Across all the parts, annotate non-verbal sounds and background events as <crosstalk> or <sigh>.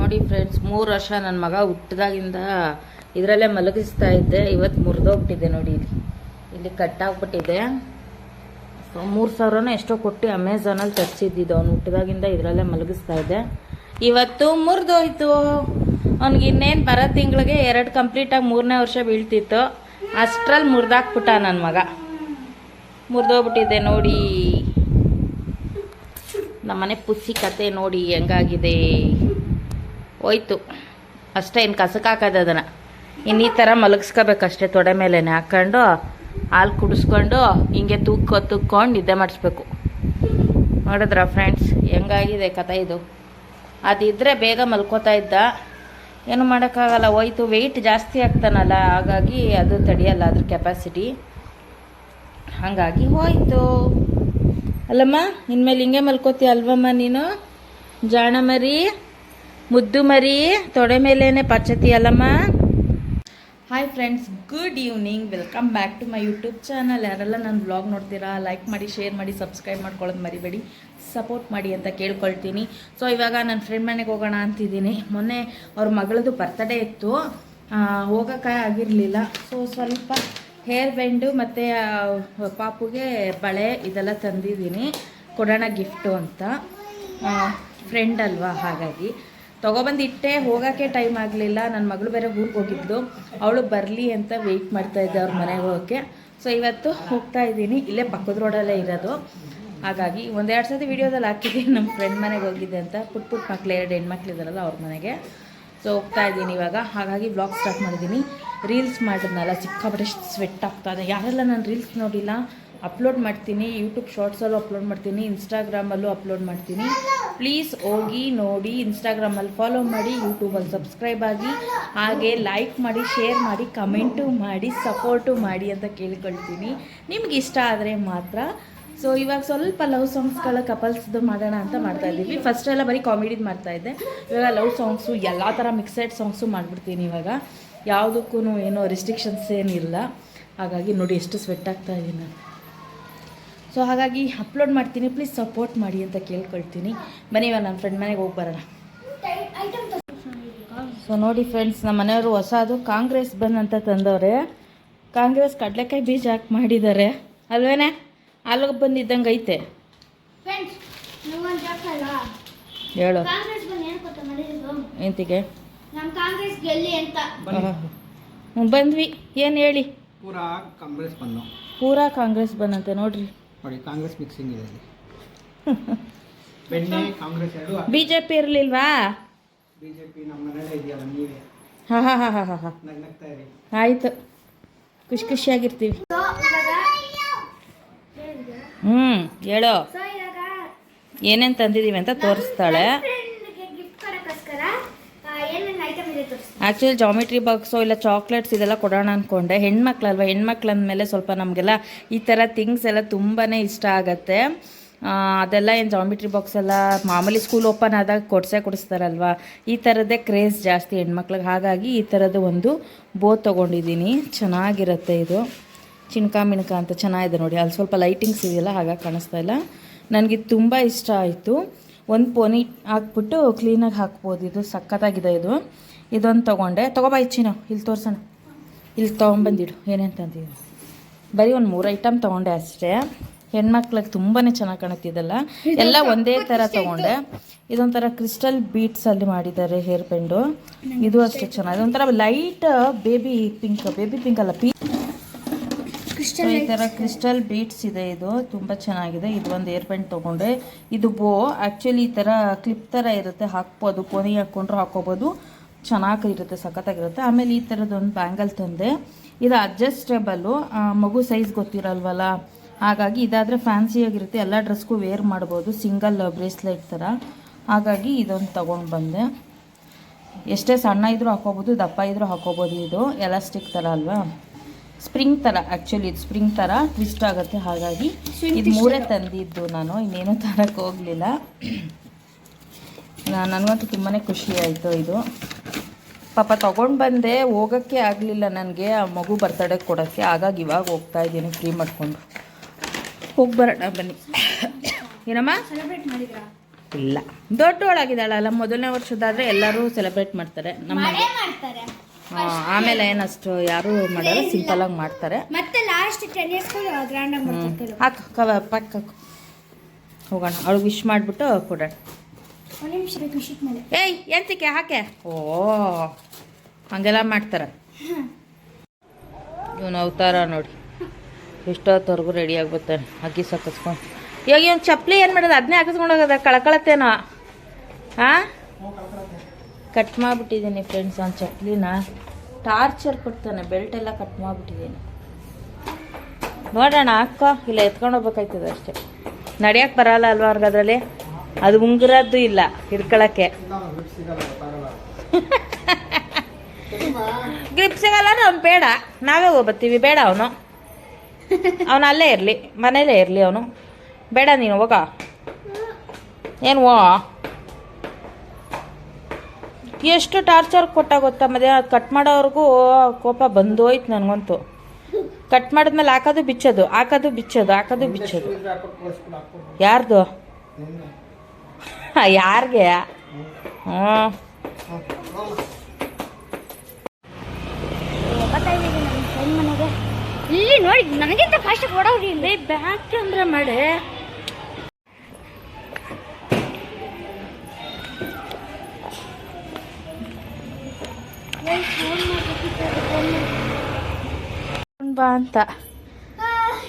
ನೋಡಿ ಫ್ರೆಂಡ್ಸ್ ಮೂರು ವರ್ಷ ನನ್ನ ಮಗ ಹುಟ್ಟಿದಾಗಿಂದ ಇದರಲ್ಲೇ ಮಲಗಿಸ್ತಾ ಇದ್ದೆ. ಇವತ್ತು ಮುರಿದೋಗ್ಬಿಟ್ಟಿದೆ ನೋಡಿ ಇಲ್ಲಿ. ಇಲ್ಲಿ ಕಟ್ಟಾಗ್ಬಿಟ್ಟಿದೆ. ಸೊ, ಮೂರು ಸಾವಿರನೂ ಎಷ್ಟೋ ಕೊಟ್ಟು ಅಮೆಝಾನಲ್ಲಿ ತರಿಸಿದ್ದಿದ್ದು. ಅವ್ನು ಹುಟ್ಟಿದಾಗಿಂದ ಇದರಲ್ಲೇ ಮಲಗಿಸ್ತಾ ಇದ್ದೆ. ಇವತ್ತು ಮುರಿದೋಯ್ತು. ಅವ್ನಿಗೆ ಇನ್ನೇನು ಬರೋ ತಿಂಗಳಿಗೆ ಎರಡು ಕಂಪ್ಲೀಟಾಗಿ ಮೂರನೇ ವರ್ಷ ಬೀಳ್ತಿತ್ತು. ಅಷ್ಟರಲ್ಲಿ ಮುರಿದಾಕ್ಬಿಟ್ಟ ನನ್ನ ಮಗ. ಮುರಿದೋಗ್ಬಿಟ್ಟಿದ್ದೆ ನೋಡಿ. ನಮ್ಮನೆ ಪುಸ್ಸಿ ಕತೆ ನೋಡಿ ಹೆಂಗಾಗಿದೆ. ಹೋಯ್ತು. ಅಷ್ಟೇ ಇನ್ನು ಕಸಕ್ಕೆ ಹಾಕೋದು ಅದನ್ನು. ಇನ್ನು ಈ ಥರ ಮಲಗಿಸ್ಕೋಬೇಕಷ್ಟೇ ತೊಡೆ ಮೇಲೆ ಹಾಕ್ಕೊಂಡು ಹಾಲು ಕುಡಿಸ್ಕೊಂಡು ಹಿಂಗೆ ತೂಕ, ತುಕ್ಕೊಂಡು ನಿದ್ದೆ ಮಾಡಿಸ್ಬೇಕು. ನೋಡಿದ್ರ ಫ್ರೆಂಡ್ಸ್ ಹೆಂಗಾಗಿದೆ ಕತೆ ಇದು? ಅದಿದ್ದರೆ ಬೇಗ ಮಲ್ಕೋತಾ ಇದ್ದ. ಏನು ಮಾಡೋಕ್ಕಾಗಲ್ಲ, ಹೋಯ್ತು. ವೆಯ್ಟ್ ಜಾಸ್ತಿ ಆಗ್ತಾನಲ್ಲ, ಹಾಗಾಗಿ ಅದು ತಡೆಯಲ್ಲ ಅದ್ರ ಕೆಪಾಸಿಟಿ ಹಾಗಾಗಿ ಹೋಯ್ತು. ಅಲ್ಲಮ್ಮ ಇನ್ಮೇಲೆ ಹಿಂಗೆ ಮಲ್ಕೋತೀಯ ಅಲ್ವಮ್ಮ ನೀನು? ಜಾಣ ಮರಿ. ಮುದ್ದು ಮರಿ, ತೊಡೆ ಮೇಲೇನೆ ಪಚ್ಚತಿ ಅಲ್ಲಮ್ಮ. Hi friends good evening welcome back to my YouTube channel ಯಾರೆಲ್ಲ ನನ್ನ ಬ್ಲಾಗ್ ನೋಡ್ತೀರಾ ಲೈಕ್ ಮಾಡಿ ಶೇರ್ ಮಾಡಿ ಸಬ್ಸ್ಕ್ರೈಬ್ ಮಾಡ್ಕೊಳ್ಳೋದು ಮರಿಬೇಡಿ. ಸಪೋರ್ಟ್ ಮಾಡಿ ಅಂತ ಕೇಳ್ಕೊಳ್ತೀನಿ. ಸೊ ಇವಾಗ ನನ್ನ ಫ್ರೆಂಡ್ ಮನೆಗೆ ಹೋಗೋಣ ಅಂತಿದ್ದೀನಿ. ಮೊನ್ನೆ ಅವ್ರ ಮಗಳದು ಬರ್ತಡೇ ಇತ್ತು. ಹೋಗೋಕ್ಕೆ ಆಗಿರಲಿಲ್ಲ. ಸೊ ಸ್ವಲ್ಪ ಹೇರ್ ಬ್ಯಾಂಡು ಮತ್ತು ಪಾಪುಗೆ ಬಳೆ ಇದೆಲ್ಲ ತಂದಿದ್ದೀನಿ. ಕೊಡೋಣ ಗಿಫ್ಟು ಅಂತ. ಫ್ರೆಂಡ್ ಅಲ್ವಾ, ಹಾಗಾಗಿ. ತೊಗೊಬಂದು ಇಟ್ಟೆ ಹೋಗೋಕ್ಕೆ ಟೈಮ್ ಆಗಲಿಲ್ಲ. ನನ್ನ ಮಗಳು ಬೇರೆ ಊರಿಗೆ ಹೋಗಿದ್ದು ಅವಳು ಬರಲಿ ಅಂತ ವೆಯ್ಟ್ ಮಾಡ್ತಾ ಇದ್ದೆ ಅವ್ರ ಮನೆಗೆ ಹೋಗೋಕ್ಕೆ. ಸೊ ಇವತ್ತು ಹೋಗ್ತಾ ಇದ್ದೀನಿ. ಇಲ್ಲೇ ಪಕ್ಕದ ರೋಡಲ್ಲೇ ಇರೋದು. ಹಾಗಾಗಿ ಒಂದೆರಡು ಸತಿ ವೀಡಿಯೋದಲ್ಲಿ ಹಾಕಿದ್ದೀನಿ. ನಮ್ಮ ಫ್ರೆಂಡ್ ಮನೆಗೆ ಹೋಗಿದ್ದೆ ಅಂತ. ಪುಟ್ ಪುಟ್ ಮಕ್ಳು, ಎರಡು ಹೆಣ್ಮಕ್ಳು ಇದ್ದಾರಲ್ಲ ಅವ್ರ ಮನೆಗೆ. ಸೊ ಹೋಗ್ತಾ ಇದ್ದೀನಿ ಇವಾಗ. ಹಾಗಾಗಿ ಬ್ಲಾಗ್ ಸ್ಟಾರ್ಟ್ ಮಾಡಿದ್ದೀನಿ. ರೀಲ್ಸ್ ಮಾಡಿದ್ನಲ್ಲ, ಸಿಕ್ಕಾಪಟ್ಟೆ ಸ್ವೆಟ್ ಆಗ್ತಾ ಇದೆ. ಯಾರೆಲ್ಲ ನಾನು ರೀಲ್ಸ್ ನೋಡಿಲ್ಲ? ಅಪ್ಲೋಡ್ ಮಾಡ್ತೀನಿ ಯೂಟ್ಯೂಬ್ ಶಾರ್ಟ್ಸಲ್ಲೂ ಅಪ್ಲೋಡ್ ಮಾಡ್ತೀನಿ ಇನ್ಸ್ಟಾಗ್ರಾಮಲ್ಲೂ ಅಪ್ಲೋಡ್ ಮಾಡ್ತೀನಿ. ಪ್ಲೀಸ್ ಹೋಗಿ ನೋಡಿ ಇನ್ಸ್ಟಾಗ್ರಾಮಲ್ಲಿ ಫಾಲೋ ಮಾಡಿ ಯೂಟ್ಯೂಬಲ್ಲಿ ಸಬ್ಸ್ಕ್ರೈಬ್ ಆಗಿ, ಹಾಗೆ ಲೈಕ್ ಮಾಡಿ ಶೇರ್ ಮಾಡಿ ಕಮೆಂಟು ಮಾಡಿ ಸಪೋರ್ಟು ಮಾಡಿ ಅಂತ ಕೇಳ್ಕೊಳ್ತೀನಿ. ನಿಮ್ಗೆ ಇಷ್ಟ ಆದರೆ ಮಾತ್ರ. ಸೊ ಇವಾಗ ಸ್ವಲ್ಪ ಲವ್ ಸಾಂಗ್ಸ್ಗಳ ಕಪಲ್ಸ್ದು ಮಾಡೋಣ ಅಂತ ಮಾಡ್ತಾ ಇದ್ದೀವಿ. ಫಸ್ಟ್ ಎಲ್ಲ ಬರೀ ಕಾಮಿಡಿದು ಮಾಡ್ತಾ ಇದ್ದೆ. ಇವಾಗ ಲವ್ ಸಾಂಗ್ಸು ಎಲ್ಲ ಥರ ಮಿಕ್ಸೆಡ್ ಸಾಂಗ್ಸು ಮಾಡಿಬಿಡ್ತೀನಿ ಇವಾಗ. ಯಾವುದಕ್ಕೂ ಏನೋ ರೆಸ್ಟ್ರಿಕ್ಷನ್ಸ್ ಏನಿಲ್ಲ. ಹಾಗಾಗಿ ನೋಡಿ, ಎಷ್ಟು ಸ್ವೆಟ್ ಆಗ್ತಾ ಇದ್ದೀನಿ ನಾನು ಸೊ ಹಾಗಾಗಿ ಅಪ್ಲೋಡ್ ಮಾಡ್ತೀನಿ. ಪ್ಲೀಸ್ ಸಪೋರ್ಟ್ ಮಾಡಿ ಅಂತ ಕೇಳ್ಕೊಳ್ತೀನಿ. ಬನ್ನಿ ಇವಾಗ ನನ್ನ ಫ್ರೆಂಡ್ ಮನೆಗೆ ಹೋಗಿ ಬರೋಣ. ಸೊ ನೋಡಿ ಫ್ರೆಂಡ್ಸ್ ನಮ್ಮ ಮನೆಯವರು ಹೊಸದು ಕಾಂಗ್ರೆಸ್ ಬನ್ ಅಂತ ತಂದವ್ರೆ. ಕಾಂಗ್ರೆಸ್ ಕಡಲೆಕಾಯಿ ಬೀಜ ಹಾಕಿ ಮಾಡಿದ್ದಾರೆ. ಅಲ್ವೇನೆ? ಅಲ್ಲಿಗೆ ಬಂದಿದ್ದಂಗೆ ಐತೆ. ಫ್ರೆಂಡ್ಸ್ ನೀವೊಂದು ಜಾಕಲ್ಲ ಹೇಳು. ಎಂತಿಗೆ? ನಮ್ಮ ಕಾಂಗ್ರೆಸ್ ಗೆಲ್ಲಿ ಅಂತ. ಹ್ಞೂ ಬಂದ್ವಿ. ಏನು ಹೇಳಿ? ಪೂರಾ ಕಾಂಗ್ರೆಸ್ ಪೂರಾ ಕಾಂಗ್ರೆಸ್ ಬಂದಂತೆ ನೋಡ್ರಿ. ನೋಡಿ ಕಾಂಗ್ರೆಸ್ ಮಿಕ್ಸಿಂಗ್ ಇದೆ ಅಲ್ಲಿ. <laughs> ಬೆಣ್ಣೆ ಕಾಂಗ್ರೆಸ್ ಎರಡು ಬಿ ಜೆ ಪಿ ಇರಲಿಲ್ವಾ? ಬಿಜೆಪಿ ನಮ್ಮ ಮನೆಯಲ್ಲೇ ಇದೆಯಲ್ಲ ನೀವೇ. ಹಾಂ ಹಾಂ ಹಾಂ ಹಾಂ ಹಾಂ ಹಾಂ. ನಗ್ನಗ್ತಾ ಇರಿ. ಆಯಿತು. ಖುಷಿ ಖುಷಿಯಾಗಿರ್ತೀವಿ. ಹ್ಞೂ ಹೇಳೋ. ಏನೇನು ತಂದಿದ್ದೀವಿ ಅಂತ ತೋರಿಸ್ತಾಳೆ ಫ್ರೆಂಡ್ಗೆ ಗಿಫ್ಟ್ ಕೊಡೋಕ್ಕೋಸ್ಕರ ಏನೇನು ಐಟಮ್ ಇದೆ ತೋರಿಸ್ತೀನಿ ಆ್ಯಕ್ಚುಲಿ ಜಾಮಿಟ್ರಿ ಬಾಕ್ಸು ಇಲ್ಲ ಚಾಕ್ಲೇಟ್ಸ್ ಇದೆಲ್ಲ ಕೊಡೋಣ ಅಂದ್ಕೊಂಡೆ ಹೆಣ್ಮಕ್ಳಲ್ವ? ಹೆಣ್ಮಕ್ಳು ಅಂದಮೇಲೆ ಸ್ವಲ್ಪ ನಮಗೆಲ್ಲ ಈ ಥರ ಥಿಂಗ್ಸ್ ಎಲ್ಲ ತುಂಬಾ ಇಷ್ಟ ಆಗುತ್ತೆ. ಅದೆಲ್ಲ ಏನು ಜಾಮಿಟ್ರಿ ಬಾಕ್ಸ್ ಎಲ್ಲ ಮಾಮೂಲಿ ಸ್ಕೂಲ್ ಓಪನ್ ಆದಾಗ ಕೊಡ್ಸೇ ಕೊಡಿಸ್ತಾರಲ್ವ? ಈ ಥರದ್ದೇ ಕ್ರೇಜ್ ಜಾಸ್ತಿ ಹೆಣ್ಮಕ್ಳಿಗೆ. ಹಾಗಾಗಿ ಈ ಥರದ್ದು ಒಂದು ಬೋ ತೊಗೊಂಡಿದ್ದೀನಿ. ಚೆನ್ನಾಗಿರುತ್ತೆ ಇದು. ಚಿಣ್ಕ ಮಿಣ್ಕ ಅಂತ ಚೆನ್ನಾಗಿದೆ ನೋಡಿ. ಅಲ್ಲಿ ಸ್ವಲ್ಪ ಲೈಟಿಂಗ್ಸ್ ಇದೆಯಲ್ಲ, ಹಾಗಾಗಿ ಕಾಣಿಸ್ತಾ ಇಲ್ಲ. ನನಗೆ ತುಂಬ ಇಷ್ಟ ಆಯಿತು. ಒಂದು ಪೊನಿ ಹಾಕ್ಬಿಟ್ಟು ಕ್ಲೀನಾಗಿ ಹಾಕ್ಬೋದು. ಇದು ಸಖತ್ತಾಗಿದೆ ಇದು. ಇದೊಂದು ತೊಗೊಂಡೆ. ತೊಗೊಬಾ ಇಚ್ಚಿನ ಇಲ್ಲಿ ತೋರ್ಸೋಣ. ಇಲ್ಲಿ ತೊಗೊಂಬಂದಿಡು ಏನೇನು ಬರೀ ಒಂದು ಮೂರು ಐಟಮ್ ತೊಗೊಂಡೆ ಅಷ್ಟೇ. ಹೆಣ್ಮಕ್ಳಿಗೆ ತುಂಬಾ ಚೆನ್ನಾಗಿ ಕಾಣುತ್ತಿದ್ದಲ್ಲ. ಎಲ್ಲ ಒಂದೇ ಥರ ತೊಗೊಂಡೆ. ಇದೊಂಥರ ಕ್ರಿಸ್ಟಲ್ ಬೀಟ್ಸಲ್ಲಿ ಮಾಡಿದ್ದಾರೆ ಹೇರ್ ಪೆಂಡು ಇದು ಅಷ್ಟೇ ಚೆನ್ನಾಗಿದೆ ಒಂಥರ light baby pink baby pink ಅಲ್ಲ ಪೀ ಈ ಥರ ಕ್ರಿಸ್ಟಲ್ ಬೀಟ್ಸ್ ಇದೆ ಇದು ತುಂಬ ಚೆನ್ನಾಗಿದೆ. ಇದು ಒಂದು ಏರ್ ಪೆಂಡ್ ತೊಗೊಂಡೆ. ಇದು ಬೋ ಆ್ಯಕ್ಚುಲಿ ಈ ಥರ ಕ್ಲಿಪ್ ಥರ ಇರುತ್ತೆ ಹಾಕ್ಬೋದು ಕೊನೆಗೆ ಹಾಕ್ಕೊಂಡ್ರು ಹಾಕ್ಕೋಬೋದು ಚೆನ್ನಾಗಿರುತ್ತೆ ಸಖತ್ತಾಗಿರುತ್ತೆ. ಆಮೇಲೆ ಈ ಥರದ್ದು ಒಂದು ಬ್ಯಾಂಗಲ್ ತಂದೆ. ಇದು ಅಡ್ಜಸ್ಟೇಬಲ್ಲು ಮಗು ಸೈಜ್ ಗೊತ್ತಿರಲ್ವಲ್ಲ? ಹಾಗಾಗಿ ಇದಾದರೆ ಫ್ಯಾನ್ಸಿಯಾಗಿರುತ್ತೆ ಎಲ್ಲ ಡ್ರೆಸ್ಗೂ ವೇರ್ ಮಾಡ್ಬೋದು. ಸಿಂಗಲ್ ಬ್ರೇಸ್ಲೆಟ್ ಥರ ಹಾಗಾಗಿ ಇದೊಂದು ತೊಗೊಂಡು ಬಂದೆ. ಎಷ್ಟೇ ಸಣ್ಣ ಇದ್ರೂ ಹಾಕೋಬೋದು ದಪ್ಪ ಇದ್ರೂ ಹಾಕೋಬೋದು ಇದು. ಎಲಾಸ್ಟಿಕ್ ಥರ ಅಲ್ವಾ? ಸ್ಪ್ರಿಂಗ್ ಥರ ಆ್ಯಕ್ಚುಲಿ ಇದು ಸ್ಪ್ರಿಂಗ್ ಥರ ಟ್ವಿಸ್ಟ್ ಆಗುತ್ತೆ. ಹಾಗಾಗಿ ಇದು ಮೂರೇ ತಂದಿದ್ದು ನಾನು. ಇನ್ನೇನು ತರಕ್ಕೆ ಹೋಗಲಿಲ್ಲ. ನನಗಂತೂ ತುಂಬಾ ಖುಷಿ ಆಯಿತು ಇದು. ಪಾಪ ತೊಗೊಂಡು ಬಂದೆ ಹೋಗೋಕ್ಕೆ ಆಗಲಿಲ್ಲ ನನಗೆ. ಆ ಮಗು ಬರ್ತಡೇ ಕೊಡೋಕ್ಕೆ. ಹಾಗಾಗಿ ಇವಾಗ ಹೋಗ್ತಾ ಇದ್ದೀನಿ ಫ್ರೀ ಮಾಡಿಕೊಂಡು. ಹೋಗಿ ಬರೋಣ ಬನ್ನಿ. ಏನಮ್ಮ? ಸೆಲೆಬ್ರೇಟ್ ಮಾಡಿದ್ರಾ? ಇಲ್ಲ. ದೊಡ್ಡವಳಾಗಿದ್ದಾಳಲ್ಲ ಮೊದಲನೇ ವರ್ಷದಾದರೆ ಎಲ್ಲರೂ ಸೆಲೆಬ್ರೇಟ್ ಮಾಡ್ತಾರೆ. ನಮ್ಮ ಆಮೇಲೆ ಏನಷ್ಟು ಯಾರು ಮಾಡಲ್ಲ ಸಿಂಪಲ್ ಆಗಿ ಮಾಡ್ತಾರೆ. ಮತ್ತೆ ಲಾಸ್ಟ್ ಟೆನ್ ಇಯರ್ಸ್ ಹಾಕು ಕವ ಹೋಗೋಣ. ಅವ್ಳಿಗೆ ವಿಶ್ ಮಾಡಿಬಿಟ್ಟು ಕೊಡೋಣ. ಏಯ್, ಎಂತಕ್ಕೆ ಹಾಕೆ? ಓ, ಹಂಗೆಲ್ಲ ಮಾಡ್ತಾರೆ. ಇವನು ಅವತಾರ ನೋಡಿ. ಎಷ್ಟೊತ್ತವರೆಗೂ ರೆಡಿ ಆಗ್ಬಿಡ್ತಾನೆ. ಅಗ್ಗಿ ಸಾಕಿಸ್ಕೊಂಡು. ಇವಾಗ ಇವನು ಚಪ್ಪಲಿ ಏನು ಮಾಡೋದು? ಅದನ್ನೇ ಹಾಕಿಸ್ಕೊಂಡು ಹೋಗೋದ ಕಳ್ಕೊಳತ್ತೇನೋ ಹಾಂ ಕಟ್ ಮಾಡಿಬಿಟ್ಟಿದ್ದೀನಿ ಫ್ರೆಂಡ್ಸ್ ಅವ್ನ ಚಪ್ಪಲಿನ. ಟಾರ್ಚರ್ ಕೊಡ್ತಾನೆ ಬೆಲ್ಟ್ ಎಲ್ಲ ಕಟ್ ಮಾಡಿಬಿಟ್ಟಿದ್ದೀನಿ. ನೋಡೋಣ, ಹಾಕೋ. ಇಲ್ಲ, ಎತ್ಕೊಂಡು ಹೋಗ್ಬೇಕಾಯ್ತದೆ ಅಷ್ಟೇ. ನಡಿಯಕ್ಕೆ ಬರಲ್ಲ ಅಲ್ವಾ ಅವ್ರಿಗೆ ಅದರಲ್ಲಿ? ಅದು ಉಂಗುರದ್ದು ಇಲ್ಲ, ಹಿಡ್ಕೊಳಕ್ಕೆ. ಗ್ರಿಪ್ ಸಿಗಲ್ಲ ಅವ್ನು ಬೇಡ. ನಾವೇ ಹೋಗ್ಬತ್ತೀವಿ, ಬೇಡ ಅವನು. ಅವನು ಅಲ್ಲೇ ಇರಲಿ, ಮನೇಲೇ ಇರಲಿ ಅವನು. ಬೇಡ ನೀನು, ಹೋಗ. ಏನು ಓ ಎಷ್ಟು ಟಾರ್ಚರ್ ಕೊಟ್ಟ ಗೊತ್ತಾ ಮದುವೆ ಅದು ಕಟ್ ಮಾಡೋವ್ರಿಗೂ ಕೋಪ ಬಂದು ಹೋಯ್ತು ನನಗಂತೂ. ಕಟ್ ಮಾಡಿದ್ಮೇಲೆ ಹಾಕೋದು ಬಿಚ್ಚೋದು ಹಾಕೋದು ಬಿಚ್ಚೋದು ಹಾಕೋದು ಬಿಚ್ಚೋದು. ಯಾರ್ದು? <laughs> ಯಾರಿಗೆ? ಹ್ಞೂ ಇಲ್ಲಿ ನೋಡಿ ನನಗಿಂತ ಫಾಸ್ಟ್ ಕೊಡೋದು ಇಲ್ಲಿ. ಬ್ಯಾಕ್ ಕ್ಯಾಮ್ರಾ ಮಾಡಿ. ಬಾ ಅಂತ.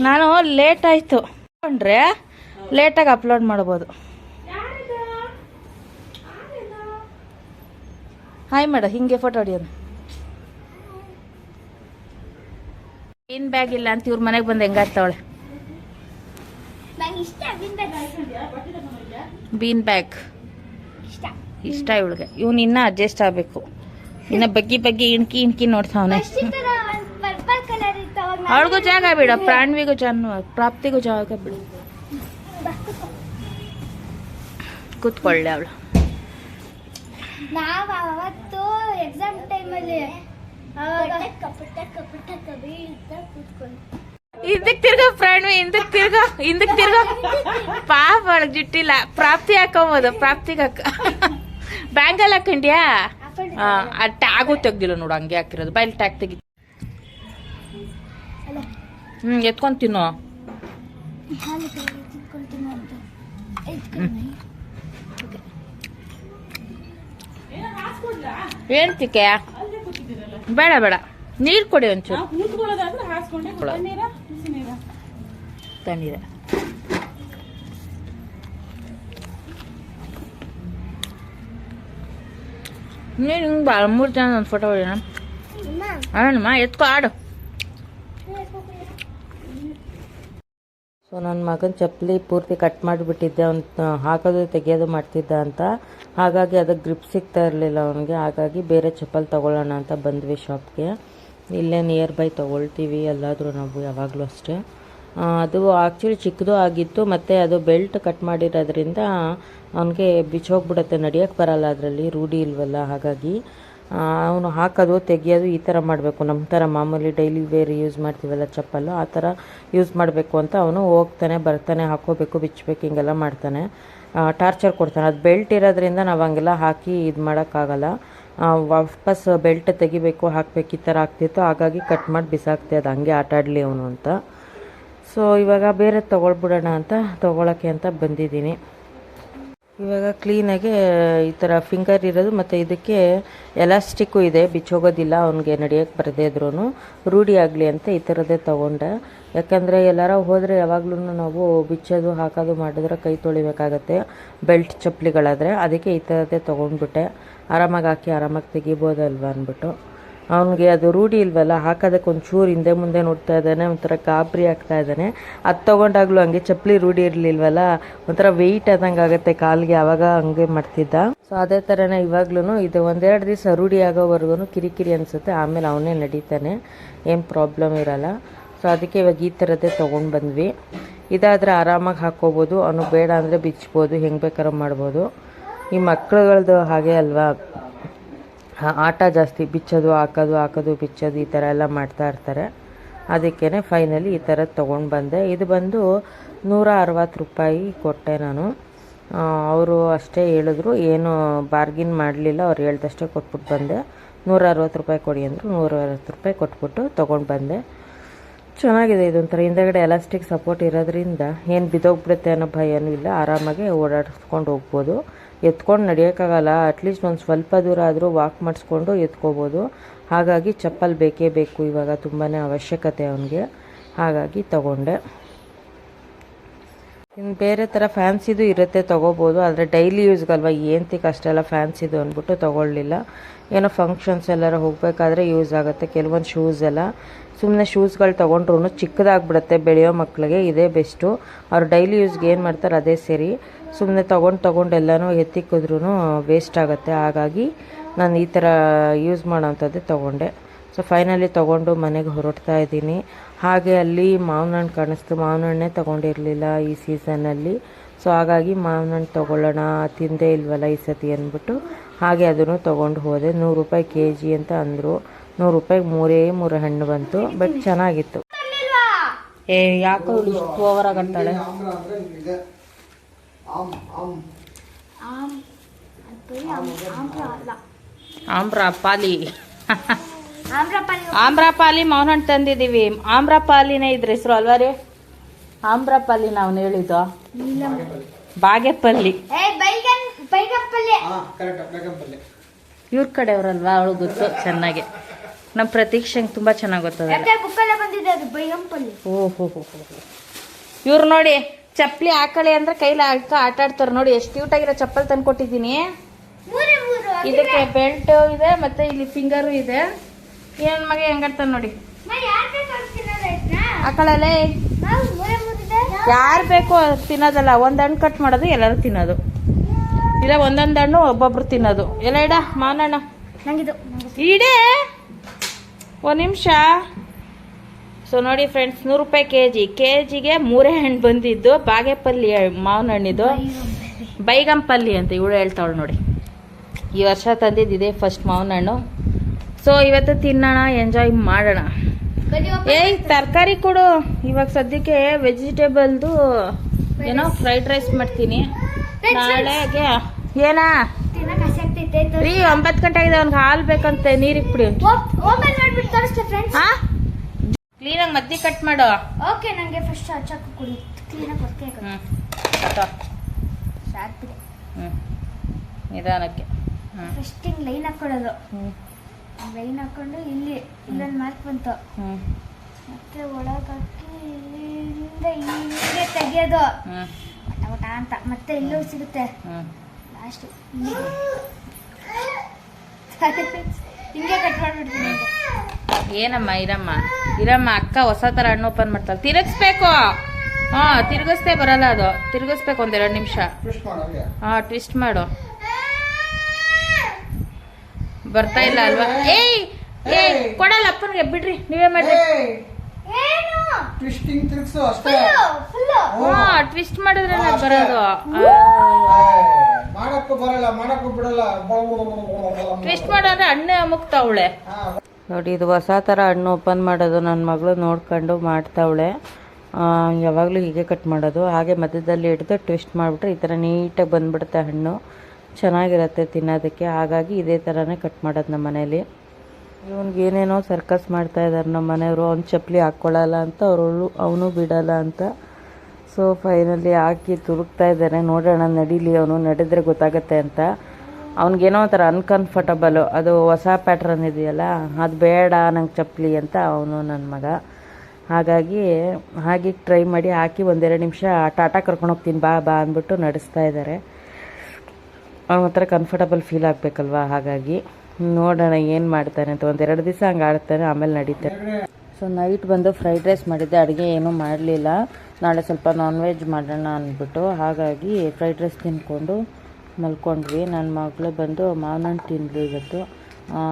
ನಾನು ಲೇಟ್ ಆಯಿತು. ಕೊಂಡ್ರೆ ಲೇಟಾಗಿ ಅಪ್ಲೋಡ್ ಮಾಡ್ಬೋದು. ಹಾಯ್ ಮೇಡ, ಹಿಂಗೆ ಫೋಟೋ ಹೊಡಿಯೋದು. ಏನು ಬ್ಯಾಗ್ ಇಲ್ಲ ಅಂತ ಇವ್ರ ಮನೆಗೆ ಬಂದು ಹೆಂಗಾಗ್ತಾವಳೆ ಬೀನ್ ಬ್ಯಾಗ್ ಇಷ್ಟ ಇವಳಿಗೆ. ಇವನು ಇನ್ನ ಅಡ್ಜಸ್ಟ್ ಆಗಬೇಕು. ಇನ್ನ ಬಗ್ಗಿ ಬಗ್ಗಿ ಇಣ್ಕಿ ಇಣ್ಕಿ ನೋಡ್ತಾವನೆ. ಅವಳಿಗೂ ಜಾಗ ಬಿಡ, ಪ್ರಾಣ್ವಿಗೂ ಜಾಗ ಪ್ರಾಪ್ತಿಗೂ ಜಾಗ ಬಿಡು. ಕೂತ್ಕೊಳ್ಳೆ ಅವಳು. ನಾವು ಅವತ್ತು ಎಕ್ಸಾಮ್ ಟೈಮಲ್ಲಿ ಹಿಂದಕ್ ತಿರ್ಗ ಫ್ರೆಂಡ್ ಹಿಂದಕ್ ತಿರ್ಗ ಹಿಂದಕ್ ತಿರ್ಗ. ಪಾಪ ಒಳಗ್ ಜಿಟ್ಟಿಲ್ಲ. ಪ್ರಾಪ್ತಿ ಹಾಕೋಬೋದು ಪ್ರಾಪ್ತಿಗೆ ಹಾಕ ಬ್ಯಾಂಗಲ್ ಹಾಕೊಂಡ್ಯಾ? ಹಾಕೊಂಡು ಆ ಟ್ಯಾಗು ತೆಗ್ದಿಲ್ಲ ನೋಡು ಹಂಗೆ ಹಾಕಿರೋದು. ಬೈಲ್ ಟ್ಯಾಗ್ ತೆಗಿ. ಹ್ಮ್ ಹ್ಞೂ ಎತ್ಕೊಂಡ್ ತಿನ್ನು ಹಾಲು ತಿನ್ಕೊಳ್ತೀನಿ ಅಂತ ಎತ್ಕೊಂಡು ಏನ್ ತಿಕ್ಕೆ ಬೇಡ ಬೇಡ. ನೀರು ಕೊಡಿ ಒಂಚೂರು. ತಣ್ಣೀರ ನೀನು ಹಿಂಗೆ ಭಾಳ ಮೂರು ಜನ ಒಂದು ಫೋಟೋ ಹೊಡಿಯೋಣ. ಅಣ್ಣಮ್ಮ ಎತ್ಕೊ ಆಡು. ಸೊ ನನ್ನ ಮಗನ ಚಪ್ಪಲಿ ಪೂರ್ತಿ ಕಟ್ ಮಾಡಿಬಿಟ್ಟಿದ್ದೆ. ಅವ್ನು ಹಾಕೋದು ತೆಗೆಯೋದು ಮಾಡ್ತಿದ್ದ ಅಂತ. ಹಾಗಾಗಿ ಅದಕ್ಕೆ ಗ್ರಿಪ್ ಸಿಗ್ತಾ ಇರಲಿಲ್ಲ ಅವನಿಗೆ. ಹಾಗಾಗಿ ಬೇರೆ ಚಪ್ಪಲಿ ತಗೊಳ್ಳೋಣ ಅಂತ ಬಂದ್ವಿ ಶಾಪ್ಗೆ ಇಲ್ಲೇ ನಿಯರ್ ಬೈ ತೊಗೊಳ್ತೀವಿ ಎಲ್ಲಾದರೂ ನಾವು ಯಾವಾಗಲೂ ಅಷ್ಟೇ. ಅದು ಆ್ಯಕ್ಚುಲಿ ಚಿಕ್ಕದು ಆಗಿತ್ತು. ಮತ್ತು ಅದು ಬೆಲ್ಟ್ ಕಟ್ ಮಾಡಿರೋದ್ರಿಂದ ಅವನಿಗೆ ಬಿಚ್ಚೋಗ್ಬಿಡುತ್ತೆ. ನಡಿಯೋಕ್ಕೆ ಬರಲ್ಲ ಅದರಲ್ಲಿ. ರೂಢಿ ಇಲ್ವಲ್ಲ. ಹಾಗಾಗಿ ಅವನು ಹಾಕೋದು, ತೆಗಿಯೋದು, ಈ ಥರ ಮಾಡಬೇಕು. ನಮ್ಮ ಥರ ಮಾಮೂಲಿ ಡೈಲಿ ವೇರ್ ಯೂಸ್ ಮಾಡ್ತೀವಲ್ಲ ಚಪ್ಪಲು ಆ ಥರ ಯೂಸ್ ಮಾಡಬೇಕು ಅಂತ ಅವನು ಹೋಗ್ತಾನೆ, ಬರ್ತಾನೆ ಹಾಕೋಬೇಕು ಬಿಚ್ಚಬೇಕು ಹಿಂಗೆಲ್ಲ ಮಾಡ್ತಾನೆ. ಟಾರ್ಚರ್ ಕೊಡ್ತಾನೆ. ಅದು ಬೆಲ್ಟ್ ಇರೋದ್ರಿಂದ ನಾವು ಹಂಗೆಲ್ಲ ಹಾಕಿ ಇದು ಮಾಡೋಕ್ಕಾಗಲ್ಲ. ವಾಪಸ್ ಬೆಲ್ಟ್ ತೆಗಿಬೇಕು, ಹಾಕಬೇಕು, ಈ ಥರ ಆಗ್ತಿತ್ತು. ಹಾಗಾಗಿ ಕಟ್ ಮಾಡಿ ಬಿಸಾಕ್ತೆ, ಅದು ಹಂಗೆ ಆಟ ಆಡಲಿ ಅವನು ಅಂತ. ಸೊ ಇವಾಗ ಬೇರೆ ತೊಗೊಳ್ಬಿಡೋಣ ಅಂತ, ತೊಗೊಳಕ್ಕೆ ಅಂತ ಬಂದಿದ್ದೀನಿ. ಇವಾಗ ಕ್ಲೀನಾಗೆ ಈ ಥರ ಫಿಂಗರ್ ಇರೋದು, ಮತ್ತು ಇದಕ್ಕೆ ಎಲಾಸ್ಟಿಕ್ಕು ಇದೆ, ಬಿಚ್ಚೋಗೋದಿಲ್ಲ, ಅವ್ನಿಗೆ ನಡೆಯೋಕ್ಕೆ ಬರದೇ ಇದ್ರೂ ರೂಢಿ ಆಗಲಿ ಅಂತ ಈ ಥರದ್ದೇ ತೊಗೊಂಡೆ. ಯಾಕಂದರೆ ಎಲ್ಲಾರ ಹೋದರೆ ಯಾವಾಗಲೂ ನಾವು ಬಿಚ್ಚೋದು, ಹಾಕೋದು, ಮಾಡಿದ್ರೆ ಕೈ ತೊಳಿಬೇಕಾಗತ್ತೆ ಬೆಲ್ಟ್ ಚಪ್ಪಲಿಗಳಾದರೆ. ಅದಕ್ಕೆ ಈ ಥರದ್ದೇ ತೊಗೊಂಡ್ಬಿಟ್ಟೆ. ಆರಾಮಾಗಿ ಹಾಕಿ, ಆರಾಮಾಗಿ ತೆಗಿಬೋದಲ್ವ ಅಂದ್ಬಿಟ್ಟು. ಅವನಿಗೆ ಅದು ರೂಢಿ ಇಲ್ವಲ್ಲ, ಹಾಕೋದಕ್ಕೆ ಒಂಚೂರು ಹಿಂದೆ ಮುಂದೆ ನೋಡ್ತಾ ಇದ್ದಾನೆ, ಒಂಥರ ಗಾಬರಿ ಆಗ್ತಾ ಇದ್ದಾನೆ. ಅದು ತೊಗೊಂಡಾಗ್ಲೂ ಹಂಗೆ ಚಪ್ಪಲಿ ರೂಢಿ ಇರಲಿಲ್ವಲ್ಲ, ಒಂಥರ ವೆಯ್ಟ್ ಆದಂಗೆ ಆಗುತ್ತೆ ಕಾಲಿಗೆ ಆವಾಗ ಹಂಗೆ ಮಾಡ್ತಿದ್ದ. ಸೊ ಅದೇ ಥರನೇ ಇವಾಗ್ಲೂ ಇದು ಒಂದೆರಡು ದಿವಸ ರೂಢಿ ಆಗೋವರೆಗೂ ಕಿರಿಕಿರಿ ಅನಿಸುತ್ತೆ, ಆಮೇಲೆ ಅವನೇ ನಡೀತಾನೆ, ಏನು ಪ್ರಾಬ್ಲಮ್ ಇರಲ್ಲ. ಸೊ ಅದಕ್ಕೆ ಇವಾಗ ಈ ಥರದ್ದೇ ತೊಗೊಂಡು ಬಂದ್ವಿ. ಇದಾದರೆ ಆರಾಮಾಗಿ ಹಾಕ್ಕೋಬೋದು, ಅವನು ಬೇಡ ಅಂದರೆ ಬಿಚ್ಬೋದು, ಹೆಂಗೆ ಬೇಕಾದ್ರೂ ಮಾಡ್ಬೋದು. ಈ ಮಕ್ಳುಗಳದ್ದು ಹಾಗೆ ಅಲ್ವಾ? ಆಟ ಜಾಸ್ತಿ ಬಿಚ್ಚೋದು, ಹಾಕೋದು ಹಾಕೋದು, ಬಿಚ್ಚೋದು ಈ ಥರ ಎಲ್ಲ ಮಾಡ್ತಾ ಇರ್ತಾರೆ. ಅದಕ್ಕೇ ಫೈನಲಿ ಈ ಥರದ್ದು ತೊಗೊಂಡು ಬಂದೆ. ಇದು ಬಂದು ನೂರ ಅರವತ್ತು ರೂಪಾಯಿ ಕೊಟ್ಟೆ ನಾನು. ಅವರು ಅಷ್ಟೇ ಹೇಳಿದ್ರು, ಏನು ಬಾರ್ಗಿನ್ ಮಾಡಲಿಲ್ಲ, ಅವ್ರು ಹೇಳ್ದಷ್ಟೇ ಕೊಟ್ಬಿಟ್ಟು ಬಂದೆ. ನೂರ ಅರವತ್ತು ರೂಪಾಯಿ ಕೊಡಿ ಅಂದರು, ನೂರ ಅರವತ್ತು ರೂಪಾಯಿ ಕೊಟ್ಬಿಟ್ಟು ತೊಗೊಂಡು ಬಂದೆ. ಚೆನ್ನಾಗಿದೆ ಇದೊಂಥರ. ಹಿಂದೆಗಡೆ ಎಲಾಸ್ಟಿಕ್ ಸಪೋರ್ಟ್ ಇರೋದ್ರಿಂದ ಏನು ಬಿದ್ದೋಗ್ಬಿಡುತ್ತೆ ಅನ್ನೋ ಭಯನೂ ಇಲ್ಲ. ಆರಾಮಾಗಿ ಓಡಾಡಿಸ್ಕೊಂಡು ಹೋಗ್ಬೋದು. ಎತ್ಕೊಂಡು ನಡೆಯೋಕ್ಕಾಗಲ್ಲ ಅಟ್ಲೀಸ್ಟ್ ಒಂದು ಸ್ವಲ್ಪ ದೂರ ಆದರೂ ವಾಕ್ ಮಾಡಿಸ್ಕೊಂಡು ಎತ್ಕೋಬೋದು. ಹಾಗಾಗಿ ಚಪ್ಪಲ್ ಬೇಕೇ ಬೇಕು ಇವಾಗ ತುಂಬಾ ಅವಶ್ಯಕತೆ ಅವನಿಗೆ. ಹಾಗಾಗಿ ತಗೊಂಡೆ. ಇನ್ನು ಬೇರೆ ಥರ ಫ್ಯಾನ್ಸಿದು ಇರುತ್ತೆ, ತೊಗೋಬೋದು. ಆದರೆ ಡೈಲಿ ಯೂಸ್ಗಲ್ವ ಏಂತಿಗೆ ಅಷ್ಟೆಲ್ಲ ಫ್ಯಾನ್ಸಿದು ಅಂದ್ಬಿಟ್ಟು ತೊಗೊಳ್ಳಿಲ್ಲ. ಏನೋ ಫಂಕ್ಷನ್ಸ್ ಎಲ್ಲಾರು ಹೋಗಬೇಕಾದ್ರೆ ಯೂಸ್ ಆಗುತ್ತೆ. ಕೆಲವೊಂದು ಶೂಸ್ ಎಲ್ಲ ಸುಮ್ಮನೆ ಶೂಸ್ಗಳು ತೊಗೊಂಡ್ರು ಚಿಕ್ಕದಾಗ್ಬಿಡುತ್ತೆ, ಬೆಳೆಯೋ ಮಕ್ಕಳಿಗೆ ಇದೇ ಬೆಸ್ಟು. ಅವ್ರು ಡೈಲಿ ಯೂಸ್ಗೆ ಏನು ಮಾಡ್ತಾರೆ, ಅದೇ ಸರಿ. ಸುಮ್ಮನೆ ತೊಗೊಂಡು ತೊಗೊಂಡು ಎಲ್ಲನೂ ಎತ್ತಿಕ್ಕಿದ್ರೂ ವೇಸ್ಟ್ ಆಗುತ್ತೆ. ಹಾಗಾಗಿ ನಾನು ಈ ಥರ ಯೂಸ್ ಮಾಡೋವಂಥದ್ದೇ ತೊಗೊಂಡೆ. ಸೊ ಫೈನಲಿ ತೊಗೊಂಡು ಮನೆಗೆ ಹೊರಡ್ತಾ ಇದ್ದೀನಿ. ಹಾಗೆ ಅಲ್ಲಿ ಮಾವಿನ ಹಣ್ಣು ಕಾಣಿಸ್ತು. ಮಾವಿನ ಹಣ್ಣೇ ತೊಗೊಂಡಿರಲಿಲ್ಲ ಈ ಸೀಸನಲ್ಲಿ ಸೊ ಹಾಗಾಗಿ ಮಾವಿನ ಹಣ್ಣು ತೊಗೊಳ್ಳೋಣ, ತಿಂದೇ ಇಲ್ವಲ್ಲ ಈ ಸತಿ ಅಂದ್ಬಿಟ್ಟು ಹಾಗೆ ಅದನ್ನು ತೊಗೊಂಡು ಹೋದೆ. ನೂರು ರೂಪಾಯಿ ಕೆ ಜಿ ಅಂತ ಅಂದರು. ನೂರು ರೂಪಾಯಿಗೆ ಮೂರೇ ಮೂರು ಹಣ್ಣು ಬಂತು ಬಟ್ ಚೆನ್ನಾಗಿತ್ತು. ಏ ಯಾಕೋ ಇಷ್ಟು ಓವರ್ ಆಗತ್ತಾಳೆ ಆಮ್ರಪಾಲಿ. ಆಮ್ರಪಾಲಿ ಮಾವಿನ ಹಣ್ಣು ತಂದಿದ್ದೀವಿ. ಆಮ್ರಪಾಲಿನೇ ಇದ್ರ ಹೆಸರು ಅಲ್ವಾ ರೀ? ಆಮ್ರಪಾಲಿ ನಾವು ಹೇಳಿದ್ದು. ಬಾಗೆಪಲ್ಲಿ. ಇವ್ರ ಕಡೆಯವ್ರಲ್ವಾ ಅವಳು ಗೊತ್ತು ಚೆನ್ನಾಗಿ. ನಮ್ಮ ಪ್ರತೀಕ್ಷೆ ತುಂಬ ಚೆನ್ನಾಗಿ ಗೊತ್ತದ ಓಹೋ ಇವ್ರು ನೋಡಿ ಚಪ್ಪಲಿ ಹಾಕಳಿ ಅಂದ್ರೆ ಕೈಲಿ ಹಾಕ ಆಟ ಆಡ್ತಾರೆ ನೋಡಿ ಎಷ್ಟು ಕ್ಯೂಟ್ ಆಗಿರೋ ಚಪ್ಪಲ್ ತಂದು ಕೊಟ್ಟಿದ್ದೀನಿ. ಇದಕ್ಕೆ ಬೆಲ್ಟ್ ಇದೆ ಮತ್ತೆ ಇಲ್ಲಿ ಫಿಂಗರು ಇದೆ. ಏನ್ ಮಗ ಹೆಂಗಾಡ್ತಾನೆ ನೋಡಿ. ಆಕಳಲ್ಲೇ. ಹಾಕಳಲ್ಲೇ ಯಾರು ಬೇಕು ತಿನ್ನೋದಲ್ಲ ಒಂದ್ ಹಣ್ಣು ಕಟ್ ಮಾಡೋದು ಎಲ್ಲರೂ ತಿನ್ನೋದು. ಇಲ್ಲ ಒಂದೊಂದು ಹಣ್ಣು ಒಬ್ಬೊಬ್ರು ತಿನ್ನೋದು. ಎಲ್ಲ ಇಡ ಮಾವನಣ್ಣ. ನಂಗಿದು. ಇಡೇ. ಒಂದು ನಿಮಿಷ. ಸೊ ನೋಡಿ ಫ್ರೆಂಡ್ಸ್ ನೂರು ರೂಪಾಯಿ ಕೆ ಜಿ ಕೆ ಜಿಗೆ ಮೂರೇ ಹಣ್ಣು ಬಂದಿದ್ದು. ಬಾಗೇಪಲ್ಲಿ ಮಾವಿನ ಬೈಗಂ ಬೈಗಂಪಲ್ಲಿ ಅಂತ ಇವಳು ಹೇಳ್ತಾವಳು ನೋಡಿ. ಈ ವರ್ಷ ತಂದಿದ್ದಿದೆ ಫಸ್ಟ್ ಮಾವಿನ ಹಣ್ಣು ಸೊ ಇವತ್ತು ತಿನ್ನೋಣ ಎಂಜಾಯ್ ಮಾಡೋಣ. ಏಯ್ ತರಕಾರಿ ಕೊಡು. ಇವಾಗ ಸದ್ಯಕ್ಕೆ ವೆಜಿಟೇಬಲ್ದು ಏನೋ ಫ್ರೈಡ್ ರೈಸ್ ಮಾಡ್ತೀನಿ. ನಾಳೆಗೆ ಏನಾ? ರೀ ಒಂಬತ್ತು ಗಂಟೆ ಆಗಿದೆ ಅವ್ನಿಗೆ ಹಾಲು ಬೇಕಂತೆ ನೀರಿಗೆ ಬಿಡಿ ಓಪನ್ ಮಾಡ್ಬಿಟ್ಟು ತೋರಿಸ್ತೆ ಫ್ರೆಂಡ್ಸ್ ಹಾ? ಕ್ಲೀನಾಗಿ ಮದ್ದಿ ಕಟ್ ಮಾಡು. ಓಕೆ ನಂಗೆ ಫಸ್ಟ್ ಹಚ್ಚಾಕು ಕುಡಿ. ಕ್ಲೀನಾಗಿ ಆಗಿ ಹ್ಞೂ ಶಾರ್ಪ್ ಇದೆ. ಹ್ಞೂ ನಿಧಾನಕ್ಕೆ. ಹ್ಞೂ ಫಸ್ಟ್ ಹಿಂಗ್ ಲೈನ್ ಹಾಕೊಳ್ಳೋದು. ಹ್ಞೂ ಲೈನ್ ಹಾಕೊಂಡು ಇಲ್ಲಿ ಇಲ್ಲೊಂದು ಮಾರ್ಕ್ ಬಂತು. ಹ್ಞೂ ಮತ್ತೆ ಒಳಗಾಕಿ ಇಲ್ಲಿಂದ ಹಿಂಗೆ ತೆಗಿಯೋದು. ಹ್ಞೂ ಅಂತ. ಮತ್ತೆ ಇಲ್ಲೂ ಸಿಗುತ್ತೆ. ಹ್ಞೂ ಲಾಸ್ಟ್ ಹಿಂಗೆ ಕಟ್ ಮಾಡ್ಬಿಡ್ತೀನಿ ಏನಮ್ಮ ಇರಮ್ಮ? ಇರಮ್ಮ ಅಕ್ಕ ಹೊಸ ಥರ ಹಣ್ಣು ಓಪನ್ ಮಾಡ್ತಾಳೆ. ತಿರುಗಿಸ್ಬೇಕು. ಹಾ ತಿರುಗಿಸ್ತೇ ಬರಲ್ಲ ಅದು. ತಿರುಗಿಸ್ಬೇಕು ಒಂದೆರಡು ನಿಮಿಷ. ಹಾಂ ಟ್ವಿಸ್ಟ್ ಮಾಡು. ಬರ್ತಾ ಇಲ್ಲ ಅಲ್ವಾ? ಏಯ್ ಏಯ್ ಕೊಡಲ್ಲ ಅಪ್ಪನಿಗೆ ಬಿಡ್ರಿ. ನೀವೇ ಮಾಡ್ರಿ. ಟ್ವಿಸ್ಟಿಂಗ್ ಟ್ರಿಕ್ಸ್ ಅಷ್ಟೇ. ಹಾ ಟ್ವಿಸ್ಟ್ ಮಾಡಿದ್ರೆ ಬರೋದು. ಮಾಡಕ್ಕೂ ಬರಲ್ಲ ಮಾಡಕ್ಕೂ ಬಿಡಲ್ಲ. ಟ್ವಿಸ್ಟ್ ಮಾಡಿದ್ರೆ ಹಣ್ಣೆ ಅಮುಕ್ತಾವಳೆ ನೋಡಿ ಇದು ಹೊಸ ಥರ ಹಣ್ಣು ಓಪನ್ ಮಾಡೋದು ನನ್ನ ಮಗಳು ನೋಡ್ಕೊಂಡು ಮಾಡ್ತಾವಳೆ. ಯಾವಾಗಲೂ ಹೀಗೆ ಕಟ್ ಮಾಡೋದು. ಹಾಗೆ ಮಧ್ಯದಲ್ಲಿ ಹಿಡಿದು ಟ್ವಿಸ್ಟ್ ಮಾಡಿಬಿಟ್ರೆ ಈ ಥರ ನೀಟಾಗಿ ಬಂದ್ಬಿಡುತ್ತೆ ಹಣ್ಣು. ಚೆನ್ನಾಗಿರುತ್ತೆ ತಿನ್ನೋದಕ್ಕೆ. ಹಾಗಾಗಿ ಇದೇ ಥರನೇ ಕಟ್ ಮಾಡೋದು ನಮ್ಮ ಮನೇಲಿ ಇವನಿಗೆ ಏನೇನೋ ಸರ್ಕಸ್ ಮಾಡ್ತಾ ಇದ್ದಾರೆ ನಮ್ಮ ಮನೆಯವರು, ಅವ್ನು ಚಪ್ಪಲಿ ಹಾಕ್ಕೊಳ್ಳಲ್ಲ ಅಂತ ಅವರು ಅವನು ಬಿಡಲ್ಲ ಅಂತ. ಸೊ ಫೈನಲಿ ಹಾಕಿ ತುರುಕ್ತಾ ಇದ್ದಾನೆ. ನೋಡೋಣ, ನಡೀಲಿ ಅವನು ನಡೆದ್ರೆ ಗೊತ್ತಾಗತ್ತೆ ಅಂತ. ಅವ್ನಿಗೇನೋ ಒಂಥರ ಅನ್ಕಂಫರ್ಟಬಲು ಅದು ಹೊಸ ಪ್ಯಾಟ್ರನ್ ಇದೆಯಲ್ಲ, ಅದು ಬೇಡ ನಂಗೆ ಚಪ್ಪಲಿ ಅಂತ ಅವನು ನನ್ನ ಮಗ. ಹಾಗಾಗಿ, ಹಾಗೆ ಟ್ರೈ ಮಾಡಿ ಹಾಕಿ ಒಂದೆರಡು ನಿಮಿಷ, ಟಾಟಾ ಕರ್ಕೊಂಡು ಹೋಗ್ತೀನಿ, ಬಾ ಬಾ ಅಂದ್ಬಿಟ್ಟು ನಡೆಸ್ತಾ ಇದ್ದಾರೆ ಅವ್ನ ಒಂಥರ ಕಂಫರ್ಟಬಲ್ ಫೀಲ್ ಆಗಬೇಕಲ್ವಾ, ಹಾಗಾಗಿ. ನೋಡೋಣ ಏನು ಮಾಡ್ತಾರೆ ಅಂತ ಒಂದೆರಡು ದಿವಸ ಹಂಗೆ ಆಡ್ತಾರೆ ಆಮೇಲೆ ನಡೀತಾರೆ ಸೊ ನೈಟ್ ಬಂದು ಫ್ರೈಡ್ ರೈಸ್ ಮಾಡಿದ್ದೆ ಅಡುಗೆ ಏನೂ ಮಾಡಲಿಲ್ಲ. ನಾಳೆ ಸ್ವಲ್ಪ ನಾನ್ ವೆಜ್ ಮಾಡೋಣ ಅಂದ್ಬಿಟ್ಟು ಹಾಗಾಗಿ ಫ್ರೈಡ್ ರೈಸ್ ತಿನ್ಕೊಂಡು ಮಲ್ಕೊಂಡ್ವಿ. ನನ್ನ ಮಗಳು ಬಂದು ಮಾವನ ತಿಂದ್ಲು ಇವತ್ತು.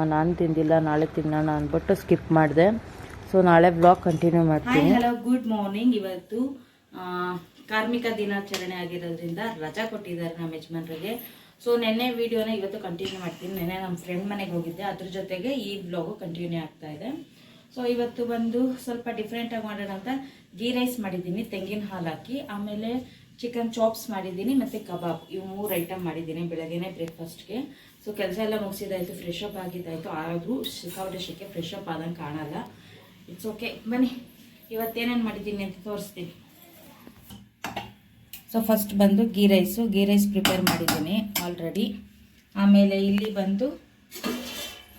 ನಾನು ತಿಂದಿಲ್ಲ ನಾಳೆ ತಿನ್ನೋಣ ಅಂದ್ಬಿಟ್ಟು ಸ್ಕಿಪ್ ಮಾಡಿದೆ. ಸೊ ನಾಳೆ ಬ್ಲಾಗ್ ಕಂಟಿನ್ಯೂ ಮಾಡ್ತೀನಿ. ಹಲೋ ಗುಡ್ ಮಾರ್ನಿಂಗ್ ಇವತ್ತು ಆ, ಕಾರ್ಮಿಕ ದಿನಾಚರಣೆ ಆಗಿರೋದ್ರಿಂದ ರಜಾ ಕೊಟ್ಟಿದ್ದಾರೆ ನಮ್ಮ ಯಜಮಾನ್ರಿಗೆ. ಸೊ ನೆನ್ನೆ ವಿಡಿಯೋನ ಇವತ್ತು ಕಂಟಿನ್ಯೂ ಮಾಡ್ತೀನಿ. ನೆನ್ನೆ ನಮ್ಮ ಫ್ರೆಂಡ್ ಮನೆಗೆ ಹೋಗಿದ್ದೆ. ಅದ್ರ ಜೊತೆಗೆ ಈ ಬ್ಲಾಗು ಕಂಟಿನ್ಯೂ ಆಗ್ತಾ ಇದೆ. ಸೊ ಇವತ್ತು ಬಂದು ಸ್ವಲ್ಪ ಡಿಫ್ರೆಂಟಾಗಿ ಮಾಡೋಣ ಅಂತ ಗೀ ರೈಸ್ ಮಾಡಿದ್ದೀನಿ, ತೆಂಗಿನ ಹಾಲು ಹಾಕಿ. ಆಮೇಲೆ ಚಿಕನ್ ಚಾಪ್ಸ್ ಮಾಡಿದ್ದೀನಿ ಮತ್ತು ಕಬಾಬ್. ಇವು ಮೂರು ಐಟಮ್ ಮಾಡಿದ್ದೀನಿ ಬೆಳಗ್ಗೆನೇ ಬ್ರೇಕ್ಫಾಸ್ಟ್ಗೆ ಸೊ ಕೆಲಸ ಎಲ್ಲ ಮುಗಿಸಿದಾಯಿತು ಫ್ರೆಶ್ ಅಪ್ ಆಗಿದ್ದಾಯಿತು ಆದರೂ ಸಿಕ್ಕಾಪಟ್ಟೆ ಶೆಕೆ ಫ್ರೆಶ್ ಅಪ್ ಆದಂಗೆ ಕಾಣಲ್ಲ. ಇಟ್ಸ್ ಓಕೆ ಬನ್ನಿ. ಇವತ್ತೇನೇನು ಮಾಡಿದ್ದೀನಿ ಅಂತ ತೋರಿಸ್ತೀನಿ. ಸೊ ಫಸ್ಟ್ ಬಂದು ghee rice ghee rice prepare ಮಾಡಿದ್ದೀನಿ ಆಲ್ರೆಡಿ ಆಮೇಲೆ ಇಲ್ಲಿ ಬಂದು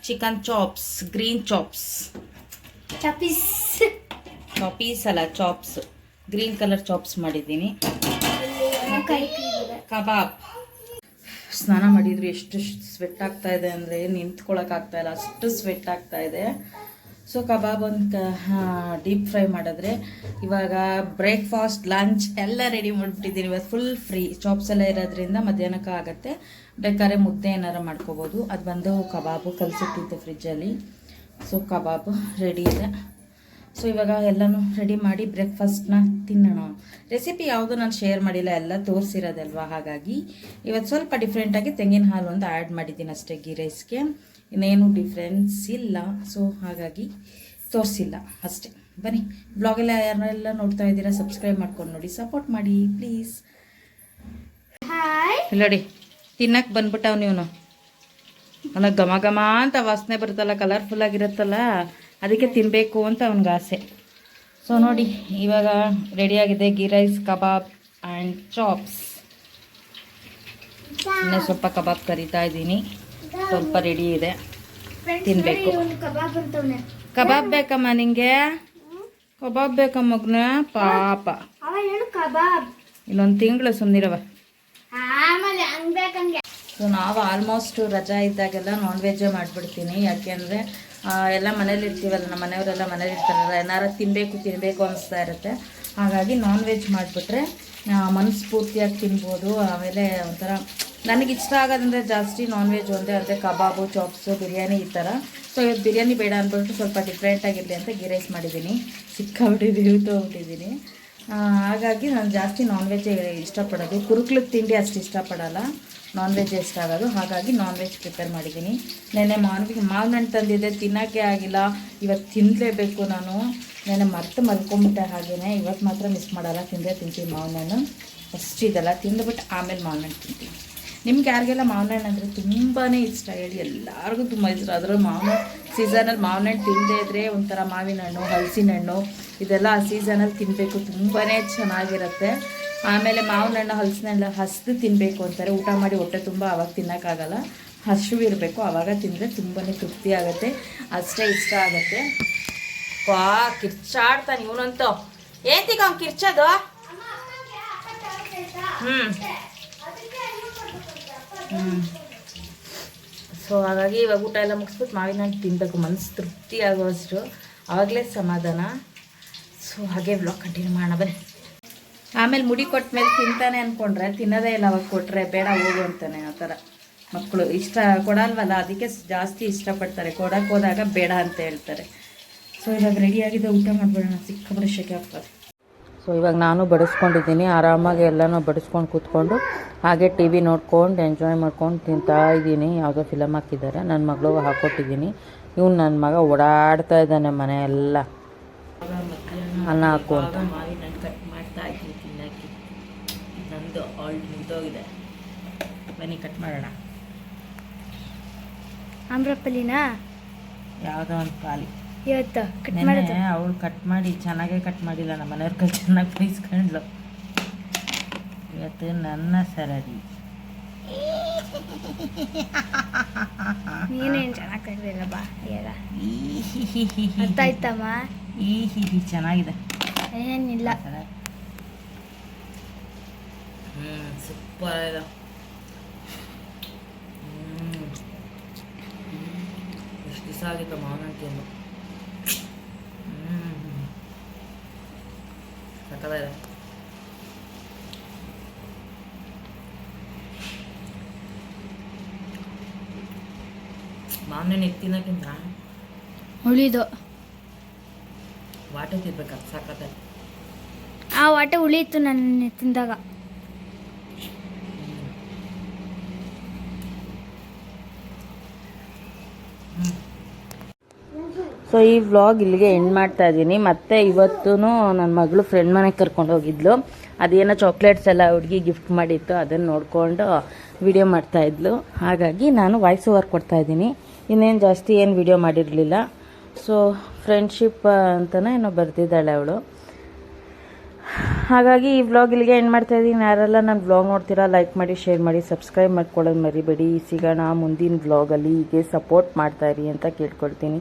ಚಿಕನ್ ಚಾಪ್ಸ್ ಗ್ರೀನ್ ಚಾಪ್ಸ್ ಚಾಪೀಸ್ ಚಾಪೀಸ್ ಅಲ್ಲ ಚಾಪ್ಸ್ ಗ್ರೀನ್ ಕಲರ್ ಚಾಪ್ಸ್ ಮಾಡಿದ್ದೀನಿ. ಕಬಾಬ್ ಸ್ನಾನ ಮಾಡಿದ್ರು ಎಷ್ಟು ಸ್ವೆಟ್ ಆಗ್ತಾ ಇದೆ ಅಂದರೆ ನಿಂತ್ಕೊಳಕ್ ಆಗ್ತಾ ಇಲ್ಲ ಅಷ್ಟು ಸ್ವೆಟ್ ಆಗ್ತಾ ಇದೆ. ಸೊ ಕಬಾಬ್ ಒಂದು ಡೀಪ್ ಫ್ರೈ ಮಾಡಿದ್ರೆ ಇವಾಗ ಬ್ರೇಕ್ಫಾಸ್ಟ್ ಲಂಚ್ ಎಲ್ಲ ರೆಡಿ ಮಾಡಿಬಿಟ್ಟಿದ್ದೀನಿ. ಇವತ್ತು ಫುಲ್ ಫ್ರೀ ಚಾಪ್ಸ್ ಎಲ್ಲ ಇರೋದ್ರಿಂದ ಮಧ್ಯಾಹ್ನಕ್ಕೆ ಆಗುತ್ತೆ. ಬೇಕಾದ್ರೆ ಮುದ್ದೆ ಏನಾರು ಮಾಡ್ಕೋಬೋದು. ಅದು ಬಂದು ಕಬಾಬು ಕಲಸಿಟ್ಟಿದ್ದೆ ಫ್ರಿಜ್ಜಲ್ಲಿ ಸೊ ಕಬಾಬು ರೆಡಿ ಇದೆ. ಸೊ ಇವಾಗ ಎಲ್ಲನೂ ರೆಡಿ ಮಾಡಿ ಬ್ರೇಕ್ಫಾಸ್ಟ್ನ ತಿನ್ನೋಣ. ರೆಸಿಪಿ ಯಾವುದು ನಾನು ಶೇರ್ ಮಾಡಿಲ್ಲ, ಎಲ್ಲ ತೋರಿಸಿರೋದಲ್ವ? ಹಾಗಾಗಿ, ಇವತ್ತು ಸ್ವಲ್ಪ ಡಿಫ್ರೆಂಟಾಗಿ ತೆಂಗಿನ ಹಾಲು ಒಂದು ಆ್ಯಡ್ ಮಾಡಿದ್ದೀನಿ ಅಷ್ಟೇ, ಗೀ ರೈಸ್ಗೆ ಇನ್ನೇನು ಡಿಫ್ರೆನ್ಸ್ ಇಲ್ಲ. ಸೊ ಹಾಗಾಗಿ ತೋರಿಸಿಲ್ಲ ಅಷ್ಟೇ. ಬನ್ನಿ ಬ್ಲಾಗೆಲ್ಲ ಯಾರೆಲ್ಲ ನೋಡ್ತಾ ಇದ್ದೀರಾ ಸಬ್ಸ್ಕ್ರೈಬ್ ಮಾಡ್ಕೊಂಡು ನೋಡಿ ಸಪೋರ್ಟ್ ಮಾಡಿ ಪ್ಲೀಸ್ ನೋಡಿ ತಿನ್ನಕ್ಕೆ ಬಂದ್ಬಿಟ್ಟವ್ ನೀವು ಅಲ್ಲ ಘಮ ಘಮ ಅಂತ ವಾಸನೆ ಬರುತ್ತಲ್ಲ ಕಲರ್ಫುಲ್ ಆಗಿರುತ್ತಲ್ಲ ಅದಕ್ಕೆ ತಿನ್ನಬೇಕು ಅಂತ ಅವನಿಗೆ ಆಸೆ. ಸೊ ನೋಡಿ ಇವಾಗ ರೆಡಿಯಾಗಿದೆ ghee rice kebab and chops ಇನ್ನೂ ಸ್ವಲ್ಪ ಕಬಾಬ್ ಕರಿತಾ ಇದ್ದೀನಿ. ಸ್ವಲ್ಪ ರೆಡಿ ಇದೆ. ತಿನ್ಬೇಕು. ಒಂದು ಕಬಾಬ್ ಬೇಕಮ್ಮ ನಿಂಗೆ? ಕಬಾಬ್ ಬೇಕಮ್ಮ ಮಗ್ನ? ಪಾಪ. ಕಬಾಬ್. ಇನ್ನೊಂದು ತಿಂಗಳು ಸುಮ್ಮನಿರವ ಸೊ ನಾವು ಆಲ್ಮೋಸ್ಟ್ ರಜಾ ಇದ್ದಾಗೆಲ್ಲ ನಾನ್ ವೆಜ್ಜೇ ಮಾಡ್ಬಿಡ್ತೀನಿ ಯಾಕೆಂದ್ರೆ ಎಲ್ಲ ಮನೇಲಿ ಇರ್ತೀವಲ್ಲ ನಮ್ಮ ಮನೆಯವರೆಲ್ಲ ಮನೇಲಿ ಇರ್ತಾರಲ್ಲ ಏನಾರ ತಿನ್ನಬೇಕು ತಿನ್ನಬೇಕು ಅನಿಸ್ತಾ ಇರುತ್ತೆ. ಹಾಗಾಗಿ ನಾನ್ ವೆಜ್ ಮಾಡಿಬಿಟ್ರೆ ಮನಸ್ಫೂರ್ತಿಯಾಗಿ ತಿನ್ಬೋದು, ಆಮೇಲೆ ಒಂಥರ ನನಗೆ ಇಷ್ಟ ಆಗೋದಂದರೆ ಜಾಸ್ತಿ ನಾನ್ ವೆಜ್ ಒಂದೇ ಅಂದರೆ ಕಬಾಬು ಚಾಪ್ಸು ಬಿರಿಯಾನಿ ಈ ಥರ. ಸೊ ಇವತ್ತು ಬಿರಿಯಾನಿ ಬೇಡ ಅಂದ್ಬಿಟ್ಟು ಸ್ವಲ್ಪ ಡಿಫ್ರೆಂಟಾಗಿರಲಿ ಅಂತ ಗೀ ರೈಸ್ ಮಾಡಿದ್ದೀನಿ. ಸಿಕ್ಕಾಬಿಟ್ಟಿದ್ದೀನಿ ತೊಗೊಂಡಿದ್ದೀನಿ ಹಾಗಾಗಿ ನಾನು ಜಾಸ್ತಿ ನಾನ್ ವೆಜ್ ಇಷ್ಟಪಡೋದು. ಕುರುಕ್ಲದ ತಿಂಡಿ ಅಷ್ಟು ಇಷ್ಟಪಡಲ್ಲ. ನಾನ್ ವೆಜ್ ಇಷ್ಟ ಆಗೋದು. ಹಾಗಾಗಿ ನಾನ್ ವೆಜ್ ಪ್ರಿಪೇರ್ ಮಾಡಿದ್ದೀನಿ. ನೆನ್ನೆ ಮಾವಿನ ಮಾವಿನ ಹಣ್ಣು ತಂದಿದ್ದೆ. ತಿನ್ನೋಕ್ಕೆ ಆಗಿಲ್ಲ. ಇವತ್ತು ತಿನ್ನಲೇಬೇಕು ನಾನು. ನೆನ್ನೆ ಮತ್ತೆ ಮಲ್ಕೊಂಬಿಟ್ಟೆ ಹಾಗೆಯೇ ಇವತ್ತು ಮಾತ್ರ ಮಿಸ್ ಮಾಡಲ್ಲ. ತಿಂದೇ ತಿಂತೀನಿ ಮಾವಿನ ಹಣ್ಣು ಫಸ್ಟ್ ಇದೆಲ್ಲ ತಿಂದುಬಿಟ್ಟು ಆಮೇಲೆ ಮಾವಿನ ಹಣ್ಣು ತಿಂತೀನಿ. ನಿಮ್ಗೆ ಯಾರಿಗೆಲ್ಲ ಮಾವಿನ ಹಣ್ಣು ಅಂದರೆ ತುಂಬಾ ಇಷ್ಟ ಹೇಳಿ ಎಲ್ಲರಿಗೂ ತುಂಬ ಇಷ್ಟ. ಅದರಲ್ಲೂ ಮಾವಿನ ಸೀಸನಲ್ಲಿ ಮಾವಿನ ಹಣ್ಣು ತಿನ್ನದೇ ಇದ್ದರೆ ಒಂಥರ ಮಾವಿನ ಹಣ್ಣು ಹಲಸಿನ ಹಣ್ಣು ಇದೆಲ್ಲ ಆ ಸೀಸನಲ್ಲಿ ತಿನ್ನಬೇಕು ತುಂಬಾ ಚೆನ್ನಾಗಿರುತ್ತೆ. ಆಮೇಲೆ ಮಾವಿನ ಹಣ್ಣು ಹಲಸಿನ ಹಣ್ಣು ಹಸ್ದು ತಿನ್ನಬೇಕು ಅಂತಾರೆ. ಊಟ ಮಾಡಿ ಹೊಟ್ಟೆ ತುಂಬ ಅವಾಗ ತಿನ್ನೋಕ್ಕಾಗಲ್ಲ. ಹಸಿವು ಇರಬೇಕು ಆವಾಗ ತಿಂದರೆ ತುಂಬಾ ತೃಪ್ತಿ ಆಗುತ್ತೆ. ಅಷ್ಟೇ ಇಷ್ಟ ಆಗುತ್ತೆ. ವಾ, ಕಿರ್ಚಾಡ್ತಾನೆ ಇವನಂತೂ. ಏತಿಗ ಅವ್ನು ಕಿರ್ಚೋದು? ಹ್ಞೂ ಸೊ ಹಾಗಾಗಿ ಇವಾಗ ಊಟ ಎಲ್ಲ ಮುಗಿಸ್ಬಿಟ್ಟು ಮಾವಿನ ಹಣ್ಣು ತಿನ್ನಬೇಕು ಮನಸ್ಸು ತೃಪ್ತಿ ಆಗೋಷ್ಟು ಆವಾಗಲೇ ಸಮಾಧಾನ. ಸೊ ಹಾಗೆ ಬ್ಲಾಗ್ ಕಂಟಿನ್ಯೂ ಮಾಡೋಣ, ಬನ್ನಿ. ಆಮೇಲೆ ಮುಡಿ ಕೊಟ್ಟ ಮೇಲೆ ತಿಂತಾನೆ ಅಂದ್ಕೊಂಡ್ರೆ ತಿನ್ನೋದೇ ಇಲ್ಲ ಅವಾಗ ಕೊಟ್ಟರೆ ಬೇಡ ಹೋಗು ಅಂತಾನೆ ಆ ಥರ ಮಕ್ಕಳು. ಇಷ್ಟ ಕೊಡಲ್ವಲ್ಲ, ಅದಕ್ಕೆ ಜಾಸ್ತಿ ಇಷ್ಟಪಡ್ತಾರೆ. ಕೊಡಕ್ಕೆ ಹೋದಾಗ ಬೇಡ ಅಂತ ಹೇಳ್ತಾರೆ. ಸೊ ಇವಾಗ ರೆಡಿಯಾಗಿದೆ ಊಟ ಮಾಡಿಬಿಡೋಣ. ಬರೋ ಶೆಕೆ ಆಗ್ತದೆ. ಸೊ ಇವಾಗ ನಾನು ಬಡಿಸ್ಕೊಂಡಿದ್ದೀನಿ. ಆರಾಮಾಗಿ ಎಲ್ಲನೂ ಬಡಿಸ್ಕೊಂಡು ಕೂತ್ಕೊಂಡು ಹಾಗೆ ಟಿ ವಿ ನೋಡ್ಕೊಂಡು ಎಂಜಾಯ್ ಮಾಡ್ಕೊಂಡು ತಿಂತಾ ಇದ್ದೀನಿ. ಯಾವುದೋ ಫಿಲಮ್ ಹಾಕಿದ್ದಾರೆ. ನನ್ನ ಮಗಳು ಹಾಕ್ಕೊಟ್ಟಿದ್ದೀನಿ ಇವ್ನು ನನ್ನ ಮಗ ಓಡಾಡ್ತಾ ಇದ್ದಾನೆ ಮನೆ ಎಲ್ಲ ಅನ್ನ ಹಾಕು ಅಂತ. ಮಾವಿನ ಕಟ್ ಮಾಡ್ತಾ ಇದ್ದೀನಿ ತಿನ್ನಕ್ಕೆ. ನಂದು ಆಲ್ಡ್ ಮುಗ್ದೋಗಿದೆ. ಬನ್ನಿ ಕಟ್ ಮಾಡೋಣ. ಆಮ್ರಪಲ್ಲಿನ? ಯಾವುದೋ ಒಂದು ಖಾಲಿ. ಇವತ್ತು ಕಟ್ ಮಾಡೋದು ಅವಳು ಕಟ್ ಮಾಡಿ ಚೆನ್ನಾಗೇ ಕಟ್ ಮಾಡಿಲ್ಲ ನಮ್ಮ ಮನೆಯವ್ರ ಕೈ ಚೆನ್ನಾಗಿ ಬೈಸ್ಕೊಂಡ್ಲು ಇವತ್ತು ನನ್ನ ಸರದಿ. ನೀನೇನು ಚೆನ್ನಾಗಿ ಕಟ್ಟಿಲ್ಲ ಬಾ ಈಗ ಗೊತ್ತಾಯ್ತಮ್ಮ ಈ ಹಿ ಹಿ ಚೆನ್ನಾಗಿದೆ. ಏನಿಲ್ಲ. ಹ್ಞೂ ಸೂಪರ್ ಇದೆ. ಎಷ್ಟು ದಿವಸ ಆಗಿತ್ತು ಮಾವನ ತಿಂದು ಮಾವಿನ ಹಣ್ಣು ತಿನ್ನೋಕ್ಕಿಂತ ಉಳಿದು. ವಾಟೆ ತಿನ್ಬೇಕು ಸಾಕತ್ತೆ ಆ ವಾಟೆ ಉಳಿಯಿತು ನನ್ನ ತಿಂದಾಗ ಸೊ ಈ ವ್ಲಾಗ್ ಇಲ್ಲಿಗೆ ಎಂಡ್ ಮಾಡ್ತಾ ಇದ್ದೀನಿ. ಮತ್ತೆ ಇವತ್ತು ನನ್ನ ಮಗಳು ಫ್ರೆಂಡ್ ಮನೆಗೆ ಕರ್ಕೊಂಡು ಹೋಗಿದ್ಲು. ಅದೇನೋ ಚಾಕ್ಲೇಟ್ಸ್ ಎಲ್ಲ ಹುಡುಗಿ ಗಿಫ್ಟ್ ಮಾಡಿತ್ತು ಅದನ್ನು ನೋಡಿಕೊಂಡು ವಿಡಿಯೋ ಮಾಡ್ತಾಯಿದ್ಲು ಹಾಗಾಗಿ ನಾನು ವಾಯ್ಸ್ ಓವರ್ ಕೊಡ್ತಾ ಇದ್ದೀನಿ. ಇನ್ನೇನು ಜಾಸ್ತಿ ಏನು ವಿಡಿಯೋ ಮಾಡಿರಲಿಲ್ಲ. ಸೊ ಫ್ರೆಂಡ್ಶಿಪ್ ಅಂತಲೇ ಏನೋ ಬರ್ತಿದ್ದಾಳೆ ಅವಳು. ಹಾಗಾಗಿ ಈ ವ್ಲಾಗ್ ಇಲ್ಲಿಗೆ ಎಂಡ್ ಮಾಡ್ತಾ ಇದ್ದೀನಿ. ಯಾರೆಲ್ಲ ನನ್ನ ವ್ಲಾಗ್ ನೋಡ್ತೀರಾ ಲೈಕ್ ಮಾಡಿ ಶೇರ್ ಮಾಡಿ ಸಬ್ಸ್ಕ್ರೈಬ್ ಮಾಡ್ಕೊಳ್ಳೋದು ಮರಿಬೇಡಿ. ಸಿಗೋಣ ಮುಂದಿನ ವ್ಲಾಗಲ್ಲಿ ಹೀಗೆ ಸಪೋರ್ಟ್ ಮಾಡ್ತಾಯಿರಿ ಅಂತ ಕೇಳ್ಕೊಳ್ತೀನಿ.